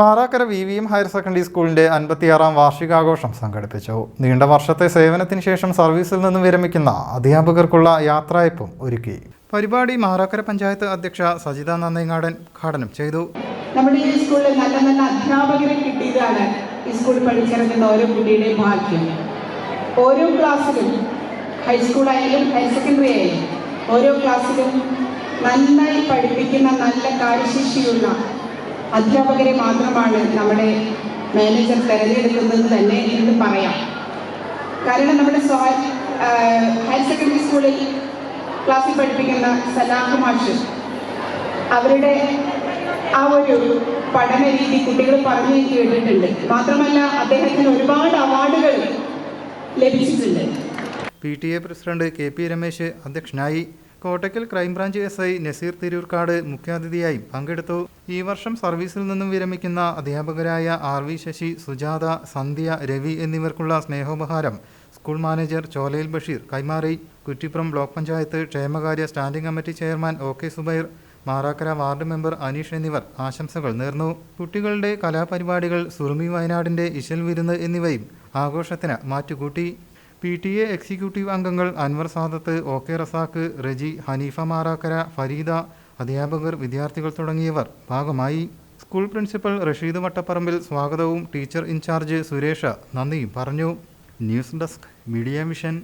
Marakkara V V M higher secondary സ്കൂളിന്റെ അൻപത്തിയാറാം വാർഷികാഘോഷം സംഘടിപ്പിച്ചു. നീണ്ട വർഷത്തെ സേവനത്തിന് ശേഷം സർവീസിൽ നിന്നും വിരമിക്കുന്ന അധ്യാപകർക്കുള്ള യാത്രയപ്പും ഒരുക്കി. പരിപാടി മാറാക്കര പഞ്ചായത്ത് അധ്യക്ഷ സജിത നന്ദിങ്ങാടൻ ഉദ്ഘാടനം ചെയ്തു. നമ്മുടെ ഈ സ്കൂളിൽ നല്ല നല്ല അധ്യാപകരെ കിട്ടിയതാണ് ഈ സ്കൂളിൽ പഠിച്ചിറങ്ങുന്ന ഓരോ കുട്ടിയുടെയും ഭാഗ്യം. ഓരോ ക്ലാസ്സിലും ഹൈസ്കൂളായാലും ഹയർ സെക്കൻഡറി ആയാലും ഓരോ ക്ലാസ്സിലും നന്നായി പഠിപ്പിക്കുന്ന നല്ല കാര്യശേഷിയുള്ള അധ്യാപകരെ മാത്രമാണ് നമ്മുടെ മാനേജർ തിരഞ്ഞെടുക്കുന്നത് തന്നെ എന്ന് പറയാം. കാരണം നമ്മുടെ ഹയർ സെക്കൻഡറി സ്കൂളിൽ ക്ലാസ്സിൽ പഠിപ്പിക്കുന്ന സലാഹ് മാഷ് അവരുടെ ആ ഒരു പഠന രീതി കുട്ടികൾ പറഞ്ഞു കേട്ടിട്ടുണ്ട്. മാത്രമല്ല അദ്ദേഹത്തിന് ഒരുപാട് അവാർഡുകൾ ലഭിച്ചിട്ടുണ്ട്. P T A president K P Ramesh അധ്യക്ഷനായി Kottakkal crime branch S I Naseer Thirurkad മുഖ്യാതിഥിയായി പങ്കെടുത്തു. ഈ വർഷം സർവീസിൽ നിന്നും വിരമിക്കുന്ന അധ്യാപകരായ ആർ വി ശശി സുജാത സന്ധ്യ രവി എന്നിവർക്കുള്ള സ്നേഹോപഹാരം സ്കൂൾ മാനേജർ ചോലയിൽ ബഷീർ കൈമാറി. കുറ്റിപ്പുറം ബ്ലോക്ക് പഞ്ചായത്ത് ക്ഷേമകാര്യ standing committee chairman O K Subair Marakkara ward member Aneesh എന്നിവർ ആശംസകൾ നേർന്നു. കുട്ടികളുടെ കലാപരിപാടികൾ സുറുമി വയനാടിന്റെ ഇശൽ വിരുന്ന് എന്നിവയും ആഘോഷത്തിന് മാറ്റുകൂട്ടി. പി ടി എ എക്സിക്യൂട്ടീവ് അംഗങ്ങൾ അൻവർ സാദത്ത് ഒ കെ റസാക്ക് റജി ഹനീഫ മാറാക്കര ഫരീദ അധ്യാപകർ വിദ്യാർത്ഥികൾ തുടങ്ങിയവർ ഭാഗമായി. സ്കൂൾ പ്രിൻസിപ്പൽ റഷീദ് വട്ടപ്പറമ്പിൽ സ്വാഗതവും ടീച്ചർ ഇൻചാർജ് സുരേഷ നന്ദിയും പറഞ്ഞു. News desk media mission.